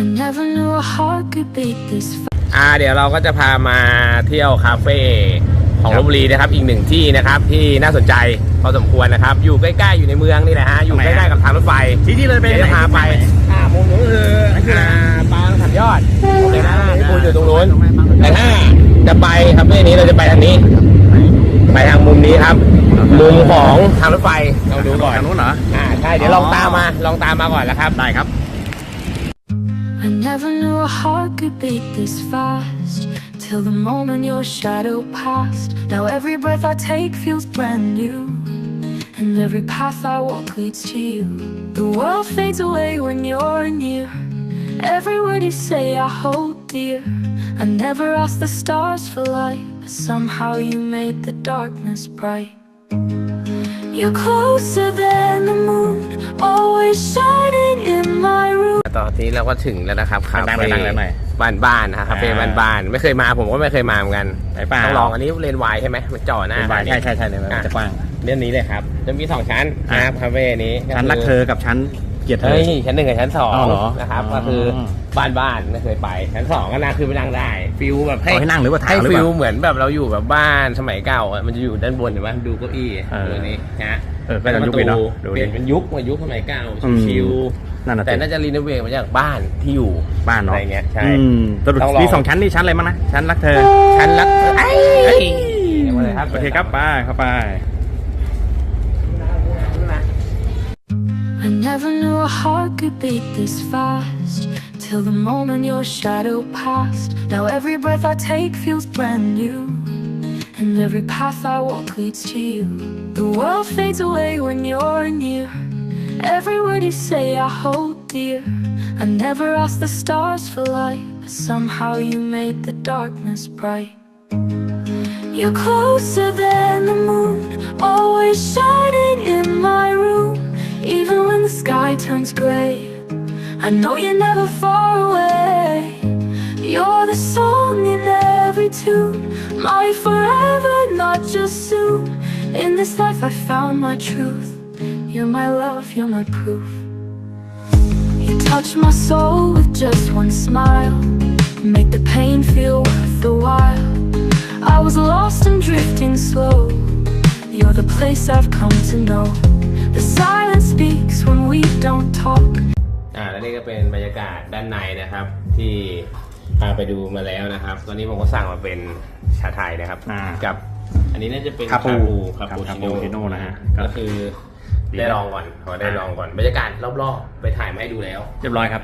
I never knew a heart could beat this fast. อ่าเดี๋ยวเราก็จะพามาเที่ยวคาเฟ่ของคลรับบบุรีนะครับ อีกหนึ่งที่นะครับที่น่าสนใจพอสมควรนะครับ อยู่ใกล้ๆอยู่ในเมืองนี่แหละฮะอยู่ทำไมใกล้ฮะๆกับทางรถไฟที่ที่เลยไปเดี๋ยวจะพาไปอ่ามุมนู้นคือนั่นคืออะไรอ่าปางสันยอดเดี๋ยวนะได้ที่ปูอยู่ตรงนู้นได้แต่ถ้าจะไปคาเฟ่นี้เราจะไปทางนี้ ไปทางมุมนี้ครับ มุมของทางรถไฟลองดูก่อนทางนู้นเหรออ่าใช่เดี๋ยวลองตามมาลองตามมาก่อนแล้วครับได้ครับ Never knew a heart could beat this fast. Till the moment your shadow passed. Now every breath I take feels brand new. And every path I walk leads to you. The world fades away when you're near. Every word you say I hold dear. I never asked the stars for light, but somehow you made the darkness bright. You're closer than the นนี้เราก็ถึงแล้วนะครับคาดังๆเฟ่ดังๆหน่อยบ้านบ้านๆนะครับคาเฟ่อ่าบ้านบ้านๆไม่เคยมาผมก็ไม่เคยมาเหมือนกันไปเปล่าต้องลองอันนี้เลนส์วายใช่ไหมมันจ่อหน้า เป็นวายใช่ใช่ใช่เลยมันอะ จะกว้าง เรื่องนี้เลยครับจะมีสองชั้นอะ นะครับคาเฟ่นี้ชั้นรักเธอกับชั้นเกลียดเธอ เฮ้ยชั้นหนึ่งกับชั้นสองอ้าวเหรอนะครับอ๋อ ก็คือบ้านบ้านๆไม่เคยไป ชั้นสองก็น่าคือไปนั่งได้ฟิลแบบให้เอาให้นั่งหรือว่าถามให้หรือฟิเปลล่า เหมือนแบบเราอยู่แบบบ้านสมัยเก่าอะมันจะอยู่ด้านบนเห็นไหมดูเก้าอี้เออ ตัวนี้นะฮะ เออก็จะยุคเปลี่ยนเนอะดูดิเปลี่ยนเป็นยุคมายุคสมัยเก่าอืมชิว นั่นน่ะแต่สิน่าจะรีโนเวทมาจากบ้านที่อยู่บ้านเนาะอะไรเงี้ยใช่อืมสรุปต้องลองมีสองชั้นนี่ชั้นอะไรมั้งนะชั้นรักเธอ ชั้นรักเอ้ยเดี๋ยวมาเลยครับโอเคครับไปเข้าไป I never knew a heart could beat this fast. Till the moment your shadow passed. Now every breath I take feels brand new. And every path I walk leads to you. The world fades away when you're near. Every word you say I hold dear. I never asked the stars for light, but somehow you made the darkness bright. You're closer than the moon, always shining in my room. Even when the sky turns gray, I know you're never far away. You're the song in every tune, my forever, not just soon. In this life, I found my truth. You're my love, you're my proof. You touch my soul with just one smile, make the pain feel worth the while. I was lost and drifting slow. You're the place I've come to know. The silence speaks when we don't talk. อ่าและนี่ก็เป็นบรรยากาศด้านในนะครับ ที่พาไปดูมาแล้วนะครับ ตอนนี้ผมก็สั่งมาเป็นชาไทยนะครับ อ่า กับ อันนี้น่าจะเป็นคาปูคาปูครับชิโน่คาปูชิโน่นะฮะก็คือ ได้ลองก่อนขอได้ลองก่อนบรรยากาศรอบๆไปถ่ายมาให้ดูแล้ว เรียบร้อยครับ